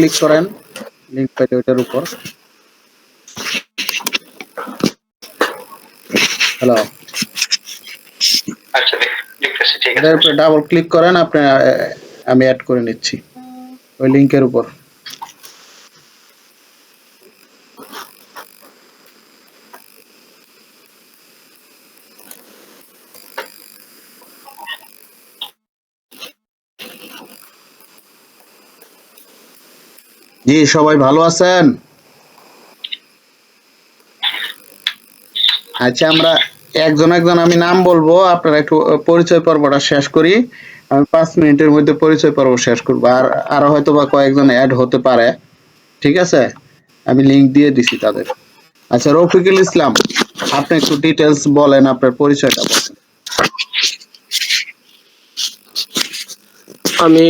Click করেন link পাইলে ওইটার উপর। হ্যালো আচ্ছা ডাবল ক্লিক করেন আপনি আমি অ্যাড করে নিচ্ছি। ওই লিঙ্কের উপর। জি, সবাই ভালো আছেন? আচ্ছা আমরা একজন একজন আমি নাম বলব, আপনারা একটু পরিচয় পর্বটা শেষ করি। আমি পাঁচ মিনিটের মধ্যে পরিচয় পর্ব শেষ করব, আর আরও হয়তো বা কয়েকজন অ্যাড হতে পারে, ঠিক আছে? আমি লিংক দিয়ে দিছি তাদের। আচ্ছা রফিকুল ইসলাম, আপনি একটু ডিটেলস বলেন, আপনার পরিচয়টা বলেন। আমি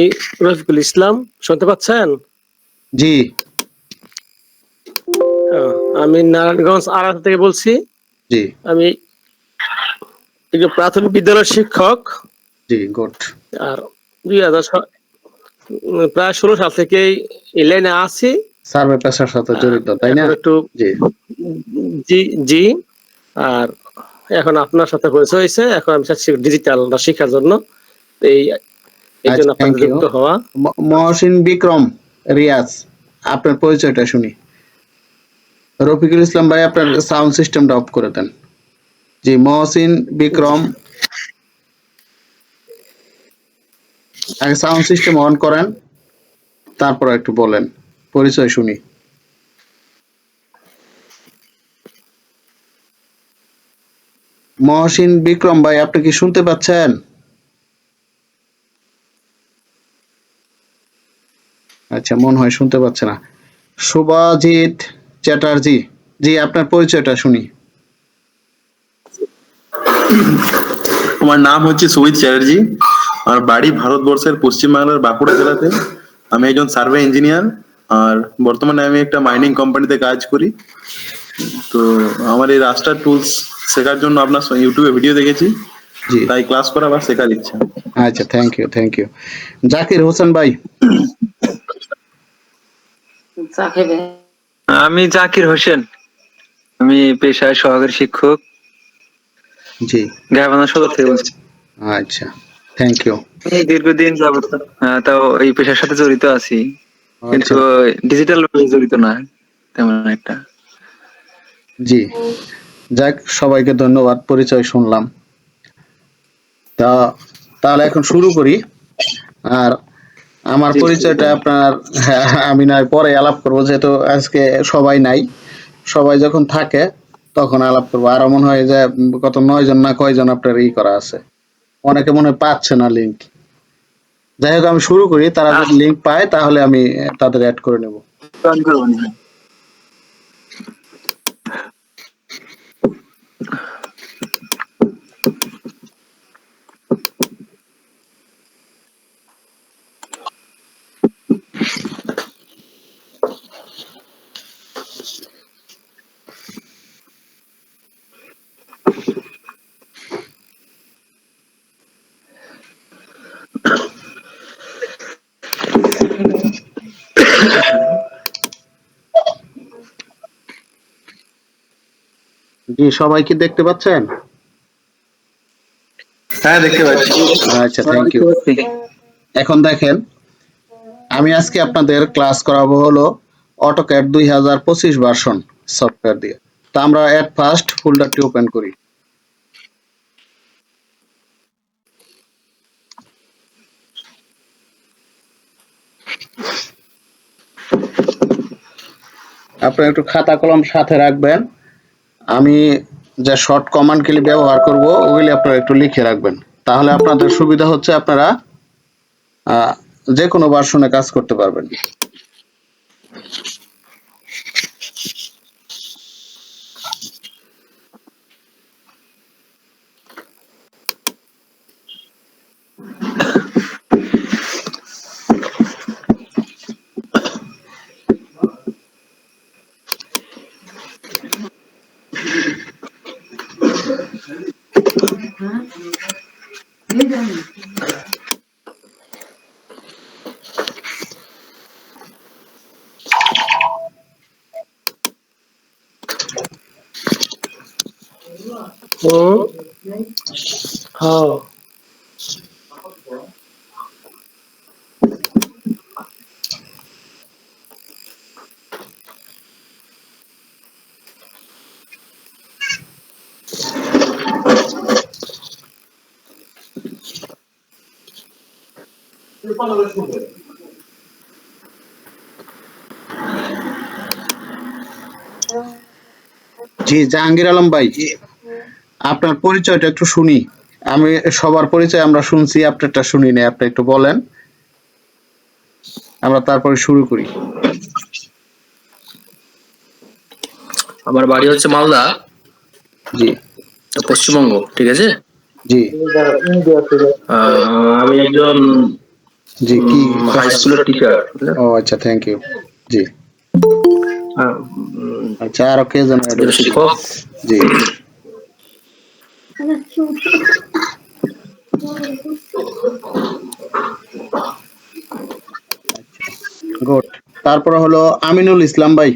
রফিকুল ইসলাম, শুনতে পাচ্ছেন? জি। আমি নারায়ণগঞ্জ আড়াত থেকে বলছি। জি। আমি একজন প্রাথমিক বিদ্যালয়ের শিক্ষক। জি গুড। আর দুই হাজার প্রায় ষোলো সাল থেকে এই লাইনে আছি। সার্ভে পেশার সাথে জড়িত তাই না? এখন একটু জি। জি আর এখন আপনার সাথে পরিচয় হয়েছে। এখন আমি চাচ্ছি ডিজিটাল শিক্ষার জন্য। এই এই জন্য আপনার যুক্ত হওয়া। মহসিন বিক্রম। রিয়াজ, আপনার পরিচয়টা শুনি। রফিকুল ইসলাম ভাই, আপনার সাউন্ড সিস্টেমটা অফ করে দেন। জি, মহসিন, বিক্রম। আগে সাউন্ড সিস্টেম অন করেন, তারপর একটু বলেন। পরিচয় শুনি। মহসিন, বিক্রম ভাই, আপনি কি শুনতে পাচ্ছেন? আচ্ছা মন হয় শুনতে পাচ্ছে না। শুভজিৎ চ্যাটার্জি জি আপনার পরিচয়টা শুনি। আমার নাম হচ্ছে সুমিত চ্যাটার্জি। আমার বাড়ি ভারতবর্ষের পশ্চিমবাংলার বাঁকুড়া জেলাতে। আমি একজন সার্ভে ইঞ্জিনিয়ার আর বর্তমানে আমি একটা মাইনিং কোম্পানিতে কাজ করি। তো আমার এই রাস্টার টুলস শেখার জন্য আপনার ইউটিউবে ভিডিও দেখেছি। জি। তাই ক্লাস করা বা শেখার ইচ্ছা আচ্ছা thank you thank you Zakir Hossain ভাই। আমি জাকির হোসেন। আমি পেশায় সহকারী শিক্ষক। জি। গাইবান্ধা সদর থেকে বলছি। আচ্ছা থ্যাংক ইউ দীর্ঘদিন যাবত তাও এই পেশার সাথে জড়িত আছি। কিন্তু ডিজিটাল জড়িত না তেমন একটা। জি। যাক সবাইকে ধন্যবাদ পরিচয় শুনলাম। তা তাহলে এখন শুরু করি। আর আমার পরিচয়টা আপনার হ্যাঁ, আমি নয় পরে আলাপ করব যেহেতু আজকে সবাই নাই। সবাই যখন থাকে তখন আলাপ করব। আর মনে হয় যে কত নয় জন না কয়জন আপনার ই করা আছে। অনেকে মনে হয় পাচ্ছে না লিঙ্ক যাই হোক আমি শুরু করি। তারা যদি লিঙ্ক পায় তাহলে আমি তাদের অ্যাড করে নেব। জি সবাই কি দেখতে পাচ্ছেন? হ্যাঁ দেখতে পাচ্ছি। আচ্ছা থ্যাংক ইউ এখন দেখেন আমি আজকে আপনাদের ক্লাস করাবো হলো অটোক্যাড দুই হাজার পঁচিশ ভার্সন সফটওয়্যার দিয়ে। তো আমরা এট ফার্স্ট ফোল্ডারটি ওপেন করি। আপনারা একটু খাতা কলম সাথে রাখবেন। আমি যে শর্ট কমান্ড কিলি ব্যবহার করব, ওগুলি আপনারা একটু লিখে রাখবেন। তাহলে আপনাদের সুবিধা হচ্ছে আপনারা যে কোনো ভার্সনে কাজ করতে পারবেন। হুম হ্যাঁ জি জাহাঙ্গীর আলম ভাই। আপনার পরিচয়টা একটু শুনি। আমি সবার পরিচয় আমরা শুনছি আপনারটা শুনি না আপনি একটু বলেন। আমরা তারপরে শুরু করি। আমার বাড়ি হচ্ছে মালদা। জি। পশ্চিমবঙ্গ ঠিক আছে? জি। আমি একজন জি কি হাই স্কুলের টিচার ও আচ্ছা থ্যাংক ইউ জি। আচ্ছা আর কে add শিক্ষক। জি। গুড। তারপরে হলো আমিনুল ইসলাম ভাই।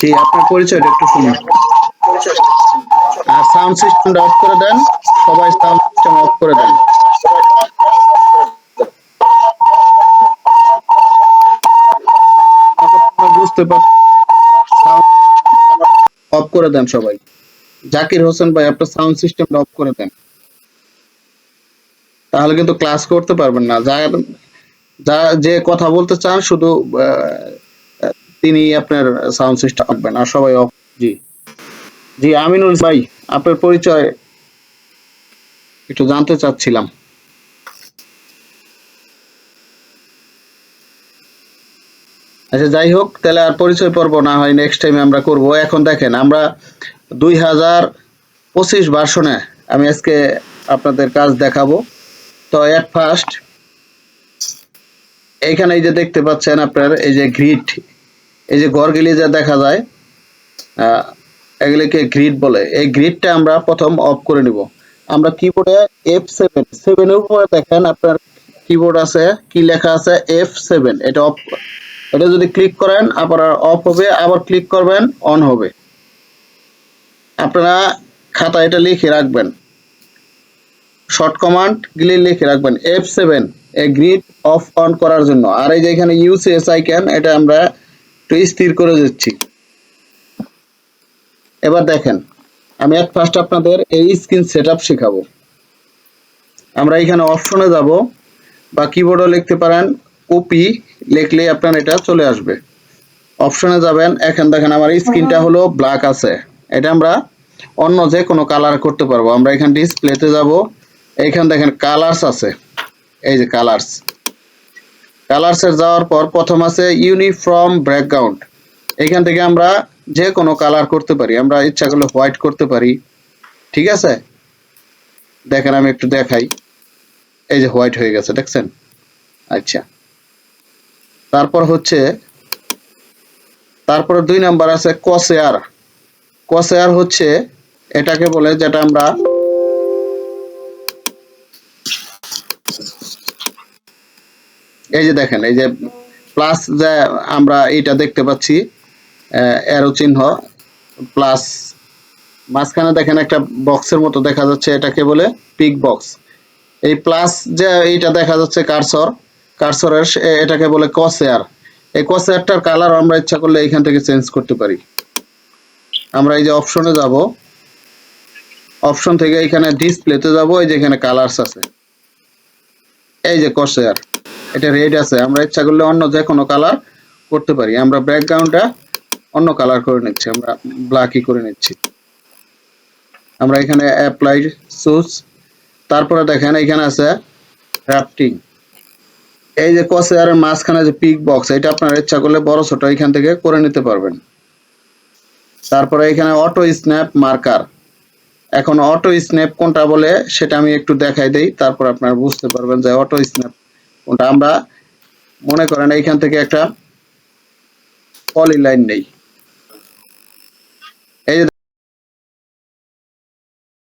জি, আপনার পরিচয়টা একটু শুনুন। আর সাউন্ড সিস্টেমটা অফ করে দেন। সবাই সাউন্ড সিস্টেম অফ করে দেন। বুঝতে পার অফ করে দেন সবাই। জাকির হোসেন ভাই, আপনার সাউন্ড সিস্টেমটা অফ করে দেন। তাহলে কিন্তু ক্লাস করতে পারবেন না। যা যা যে কথা বলতে চান, শুধু তিনি আপনার সাউন্ড সিস্টেম রাখবেন আর সবাই অফ জি। জি, আমিনুল ভাই, আপনার পরিচয় একটু জানতে চাচ্ছিলাম। আচ্ছা যাই হোক, তাহলে আর পরিচয় পর্ব না হয় নেক্সট টাইম আমরা করব। এখন দেখেন, আমরা দুই হাজার পঁচিশ ভার্সনে আমি আজকে আপনাদের কাজ দেখাবো। তো এট ফার্স্ট এইখানে এই যে দেখতে পাচ্ছেন আপনার, এই যে গ্রিড এই যে ঘরগুলি যা দেখা যায় এগুলিকে গ্রিড বলে। এই গ্রিডটা আমরা প্রথম অফ করে নিব। আমরা কিবোর্ডে এফ সেভেন সেভেনের উপরে দেখেন আপনার কিবোর্ড আছে, কি লেখা আছে? এফ সেভেন এটা অফ এটা যদি ক্লিক করেন আবার অফ হবে, আবার ক্লিক করবেন অন হবে। আপনারা খাতা এটা লিখে রাখবেন। শর্ট কমান্ড গুলি লিখে রাখবেন। F seven A grid off on করার জন্য। আর এই যে এখানে ইউসিএস আইকন এটা আমরা একটু স্থির করে দিচ্ছি। এবার দেখেন, আমি এক ফার্স্ট আপনাদের এই স্ক্রিন সেট আপ শেখাবো। আমরা এখানে অপশনে যাব, বা কিবোর্ডও লিখতে পারেন ওপি লিখলে আপনার এটা চলে আসবে। অপশনে যাবেন, এখন দেখেন আমার স্ক্রিনটা হলো ব্ল্যাক আছে। এটা আমরা অন্য যে কোনো কালার করতে পারব। আমরা এখান ডিসপ্লেতে যাব। এইখানে দেখেন কালার্স আছে। এই যে কালার্স কালার্সের যাওয়ার পর প্রথম আছে ইউনিফর্ম ব্যাকগ্রাউন্ড এখান থেকে আমরা যে কোনো কালার করতে পারি। আমরা ইচ্ছা করলে হোয়াইট করতে পারি। ঠিক আছে? দেখেন আমি একটু দেখাই। এই যে হোয়াইট হয়ে গেছে, দেখছেন? আচ্ছা। তারপর হচ্ছে, তারপরে দুই নাম্বার আছে কসেয়ার কসেয়ার হচ্ছে এটাকে বলে যেটা আমরা এই যে দেখেন, এই যে প্লাস যে আমরা এটা দেখতে পাচ্ছি অ্যারো চিহ্ন প্লাস মাঝখানে দেখেন একটা বক্সের মতো দেখা যাচ্ছে, এটাকে বলে পিক বক্স এই প্লাস যে এইটা দেখা যাচ্ছে কারসর কারসরের এটাকে বলে কসেয়ার। এই কসেয়ারটার কালার আমরা ইচ্ছা করলে এখান থেকে চেঞ্জ করতে পারি। আমরা এই যে অপশনে যাব। অপশন থেকে এখানে ডিসপ্লেতে যাব, এই যে এখানে কালারস আছে। এই যে কসেয়ার, এটা রেড আছে। আমরা ইচ্ছা করলে অন্য যে কোনো কালার করতে পারি। আমরা ব্যাকগ্রাউন্ডটা অন্য কালার করে নিচ্ছি। আমরা ব্ল্যাকই করে নিচ্ছি। আমরা এখানে অ্যাপ্লাই সুস তারপরে দেখেন এখানে আছে রাফটিং এই যে কসেয়ারের মাঝখানে যে পিক বক্স এটা আপনার ইচ্ছা করলে বড় ছোট এখান থেকে করে নিতে পারবেন। তারপরে এখানে অটো স্ন্যাপ মার্কার এখন অটো স্ন্যাপ কোনটা বলে সেটা আমি একটু দেখাই দেই, তারপর আপনারা বুঝতে পারবেন যে অটো স্ন্যাপ কোনটা। আমরা মনে করেন এইখান থেকে একটা পলি লাইন নেই।